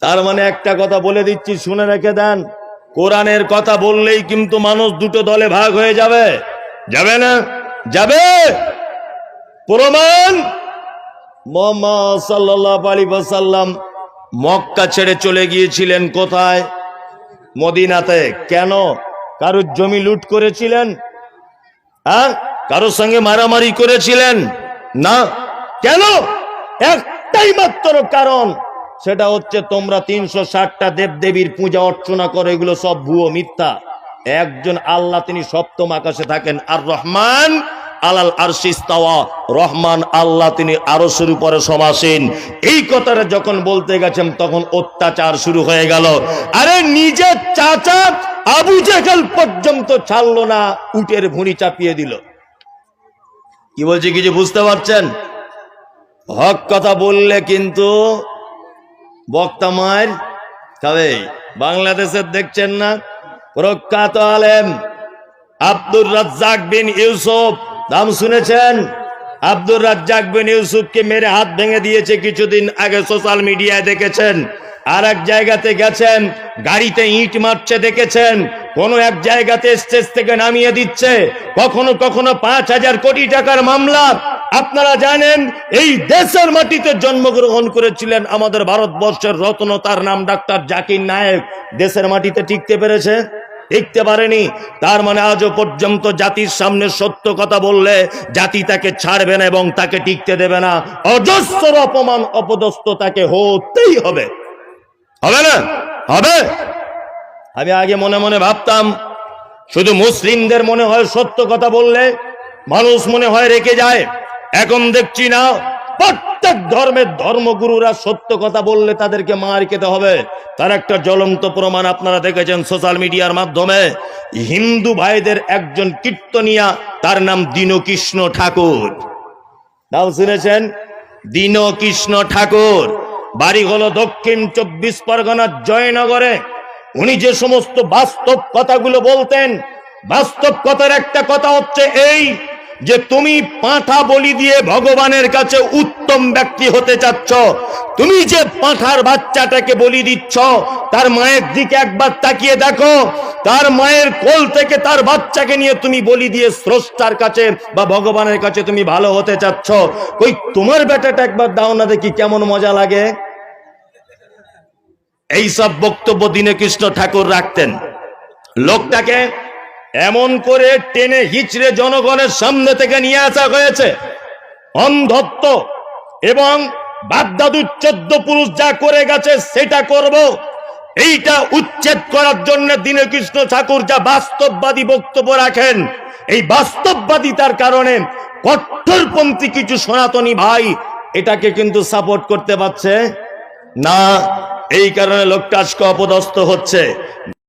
তার মানে একটা কথা বলে দিচ্ছি, শুনে রেখে দেন। কোরআনের কথা বললেই কিন্তু মানুষ দুটো দলে ভাগ হয়ে যাবে। যাবে না? যাবে? প্রমাণ? মোহাম্মদ মক্কা ছেড়ে চলে গিয়েছিলেন কোথায়? মদিনাতে। কেন? কারোর জমি লুট করেছিলেন? হ্যাঁ? কারোর সঙ্গে মারামারি করেছিলেন? না? কেন? একটাই মাত্র কারণ সেটা হচ্ছে তোমরা তিনশো ষাটটা দেবদেবীর পূজা অর্চনা করো, এগুলো সব ভুয়ো মিথ্যা। একজন আল্লাহ, তিনি সপ্তম আকাশে থাকেন। আর রহমান আলাল আরশিস্তাওয়া রহমান আল্লাহ, তিনি আরশের উপরে সমাসীন। এই কথাটা যখন বলতে গেছেন, তখন অত্যাচার শুরু হয়ে গেল। আরে নিজের চাচা আবু জেহেল পর্যন্ত ছাড়লো না, উটের ভুঁড়ি চাপিয়ে দিল। কি বলছি, কিছু বুঝতে পারছেন? হক কথা বললে কিন্তু বক্তা মায়ের খাবেই বাংলাদেশের দেখছেন না প্রখ্যাত আলেম আব্দুর রাজ্জাক বিন ইউসুফ। নাম শুনেছেন? আব্দুর রাজ্জাক বিন ইউসুফকে মেরে হাত ভেঙে দিয়েছে কিছুদিন আগে সোশ্যাল মিডিয়ায় দেখেছেন। আর এক জায়গাতে গেছেন, গাড়িতে ইট মারছে দেখেছেন, কোন এক জায়গাতে স্টেজ থেকে নামিয়ে দিচ্ছে। কখনো কখনো পাঁচ হাজার কোটি টাকার মামলা। আপনারা জানেন, এই দেশের মাটিতে জন্মগ্রহণ করেছিলেন আমাদের ভারতবর্ষের রত্ন, তার নাম ডাক্তার জাকির নায়েক। দেশের মাটিতে টিকতে পেরেছে? টিকতে পারেনি। তার মানে আজও পর্যন্ত জাতির সামনে সত্য কথা বললে জাতি তাকে ছাড়বে না এবং তাকে টিকতে দেবে না। অজস্র অপমান, অপদস্থ তাকে হতেই হবে। হবে না? হবে? আমি আগে মনে মনে ভাবতাম, শুধু মুসলিমদের মনে হয় সত্য কথা বললে মানুষ মনে হয় রেখে যায়। এখন দেখছি না, প্রত্যেক ধর্মের ধর্মগুরুরা সত্য কথা বললে তাদেরকে মার খেতে হবে। তার একটা জ্বলন্ত প্রমাণ আপনারা দেখেছেন সোশ্যাল মিডিয়ার মাধ্যমে। হিন্দু ভাইদের একজন কীর্তনিয়া, তার নাম দীনকৃষ্ণ ঠাকুর। নাম শুনেছেন? দীনকৃষ্ণ ঠাকুর। বাড়ি হলো দক্ষিণ চব্বিশ পরগনার জয়নগরে। উনি যে সমস্ত বাস্তব কথাগুলো বলতেন, বাস্তব কথার একটা কথা হচ্ছে এই যে তুমি পাঁঠা বলি দিয়ে ভগবানের কাছে উত্তম ব্যক্তি হতে চাচ্ছ, তুমি যে পাঁঠার বাচ্চাটাকে বলি দিচ্ছ, তার মায়ের দিকে একবার তাকিয়ে দেখো, তার মায়ের কোল থেকে তার বাচ্চাকে নিয়ে তুমি বলি দিয়ে স্রষ্টার কাছে বা ভগবানের কাছে তুমি ভালো হতে চাচ্ছ। কই তোমার বেটাটা একবার দাও না দেখি কেমন মজা লাগে। এই সব বক্তব্য দিনে কৃষ্ণ ঠাকুর রাখতেন। লোকটাকে এমন করে টেনে হিচড়ে জনগণের সামনে থেকে নিয়ে আসা হয়েছে। অন্ধত্ব এবং বাপদাদুর চোদ্দ পুরুষ যা করে গেছে সেটা করব। এইটা উচ্ছেদ করার জন্য দীনকৃষ্ণ ঠাকুর যা বাস্তববাদী বক্তব্য রাখেন, এই বাস্তববাদিতার কারণে কঠোরপন্থী কিছু সনাতনী ভাই এটাকে কিন্তু সাপোর্ট করতে পারছে না। এই কারণে লোকটা আজকে অপদস্থ হচ্ছে।